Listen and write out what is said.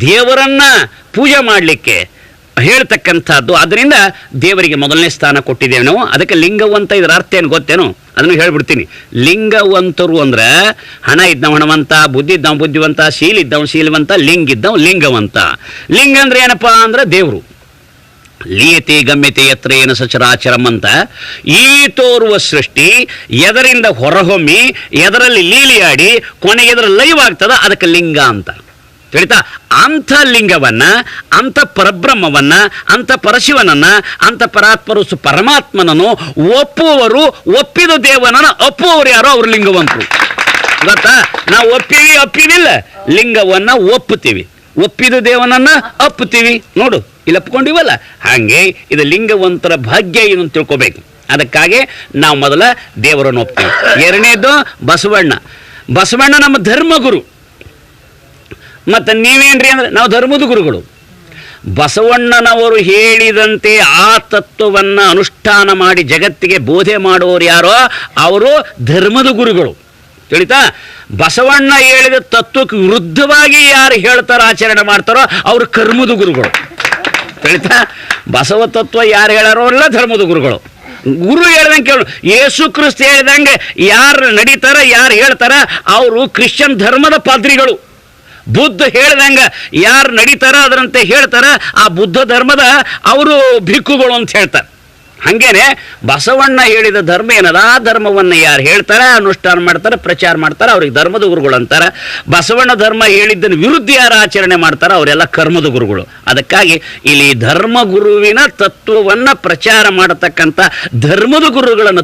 ದೇವರನ್ನ ಪೂಜೆ ಮಾಡಲಿಕ್ಕೆ ಹೇಳ್ತಕ್ಕಂಥದ್ದು. ಅದರಿಂದ ದೇವರಿಗೆ ಮೊದಲನೇ ಸ್ಥಾನ ಕೊಟ್ಟಿದ್ದೇವೆ ನಾವು. ಅದಕ್ಕೆ ಲಿಂಗವಂತ ಇದರ ಅರ್ಥ ಏನು ಗೊತ್ತೇನು? ಅದನ್ನು ಹೇಳ್ಬಿಡ್ತೀನಿ. ಲಿಂಗವಂತರು ಅಂದ್ರೆ ಹಣ ಇದ್ದವ ಹಣವಂತ, ಬುದ್ಧಿ ಇದ್ದವ ಬುದ್ಧಿವಂತ, ಶೀಲ್ ಇದ್ದವ ಶೀಲವಂತ, ಲಿಂಗ ಇದ್ದವ ಲಿಂಗವಂತ. ಲಿಂಗ ಅಂದ್ರೆ ಏನಪ್ಪಾ ಅಂದ್ರೆ ದೇವರು. ಲೀಯತೆ ಗಮ್ಯತೆ ಎತ್ರ ಏನು ಅಂತ ಈ ತೋರುವ ಸೃಷ್ಟಿ ಎದರಿಂದ ಹೊರಹೊಮ್ಮಿ, ಎದರಲ್ಲಿ ಲೀಲಿಯಾಡಿ ಕೊನೆಗೆ ಎದರ ಲೈವ್ ಆಗ್ತದ ಅದಕ್ಕೆ ಲಿಂಗ ಅಂತ. ತಿಳಿತಾ ಅಂಥ ಲಿಂಗವನ್ನ ಅಂಥ ಪರಬ್ರಹ್ಮವನ್ನ ಅಂಥ ಪರಶಿವನನ್ನ ಅಂಥ ಪರಾತ್ಮರು ಸು ಪರಮಾತ್ಮನನ್ನು ಒಪ್ಪುವವರು, ಒಪ್ಪಿದ ದೇವನನ್ನ ಒಪ್ಪುವವರು ಯಾರೋ ಅವ್ರ ಲಿಂಗವಂತರು. ಗೊತ್ತಾ? ನಾವು ಒಪ್ಪಿವಿ, ಒಪ್ಪಿವಿಲ್ಲ. ಲಿಂಗವನ್ನ ಒಪ್ಪುತ್ತೀವಿ. ಒಪ್ಪಿದ ದೇವನನ್ನ ಅಪ್ಪುತ್ತೀವಿ ನೋಡು, ಇಲ್ಲಿ ಒಪ್ಕೊಂಡಿವಲ್ಲ? ಹಾಗೆ ಇದು ಲಿಂಗವಂತರ ಭಾಗ್ಯ ಏನು ಅಂತ ತಿಳ್ಕೊಬೇಕು. ಅದಕ್ಕಾಗಿ ನಾವು ಮೊದಲ ದೇವರನ್ನು ಒಪ್ತೀವಿ. ಎರಡನೇದು ಬಸವಣ್ಣ. ಬಸವಣ್ಣ ನಮ್ಮ ಧರ್ಮಗುರು. ಮತ್ತು ನೀವೇನ್ರಿ ಅಂದ್ರೆ ನಾವು ಧರ್ಮದ ಗುರುಗಳು. ಬಸವಣ್ಣನವರು ಹೇಳಿದಂತೆ ಆ ತತ್ವವನ್ನು ಅನುಷ್ಠಾನ ಮಾಡಿ ಜಗತ್ತಿಗೆ ಬೋಧೆ ಮಾಡುವವರು ಯಾರೋ ಅವರು ಧರ್ಮದ ಗುರುಗಳು. ತಿಳಿತಾ? ಬಸವಣ್ಣ ಹೇಳಿದ ತತ್ವಕ್ಕೆ ವಿರುದ್ಧವಾಗಿ ಯಾರು ಹೇಳ್ತಾರೋ, ಆಚರಣೆ ಮಾಡ್ತಾರೋ ಅವರು ಕರ್ಮದ ಗುರುಗಳು. ತಿಳಿತಾ? ಬಸವ ತತ್ವ ಯಾರು ಹೇಳಾರೋ ಅಲ್ಲ ಧರ್ಮದ ಗುರುಗಳು. ಗುರು ಹೇಳ್ದಂಗೆ ಕೇಳು. ಯೇಸು ಕ್ರಿಸ್ತ ಹೇಳ್ದಂಗೆ ಯಾರು ನಡೀತಾರ, ಯಾರು ಹೇಳ್ತಾರ, ಅವರು ಕ್ರಿಶ್ಚಿಯನ್ ಧರ್ಮದ ಪಾದ್ರಿಗಳು. ಬುದ್ಧ ಹೇಳ್ದಂಗ ಯಾರು ನಡೀತಾರ ಅದರಂತೆ ಹೇಳ್ತಾರ. ಆ ಬುದ್ಧ ಧರ್ಮದ ಅವರು ಭಿಕ್ಕುಗಳು ಅಂತ ಹೇಳ್ತಾರೆ. ಹಂಗೇನೆ ಬಸವಣ್ಣ ಹೇಳಿದ ಧರ್ಮ ಏನದ? ಆ ಧರ್ಮವನ್ನು ಯಾರು ಹೇಳ್ತಾರ, ಅನುಷ್ಠಾನ ಮಾಡ್ತಾರೆ, ಪ್ರಚಾರ ಮಾಡ್ತಾರೆ, ಅವ್ರಿಗೆ ಧರ್ಮದ ಗುರುಗಳು ಅಂತಾರೆ. ಬಸವಣ್ಣ ಧರ್ಮ ಹೇಳಿದ್ದನ್ನು ವಿರುದ್ಧ ಯಾರು ಆಚರಣೆ ಮಾಡ್ತಾರೋ? ಅವರೆಲ್ಲ ಕರ್ಮದ ಗುರುಗಳು. ಅದಕ್ಕಾಗಿ ಇಲ್ಲಿ ಧರ್ಮ ಗುರುವಿನ ತತ್ವವನ್ನು ಪ್ರಚಾರ ಮಾಡತಕ್ಕಂಥ ಧರ್ಮದ ಗುರುಗಳನ್ನು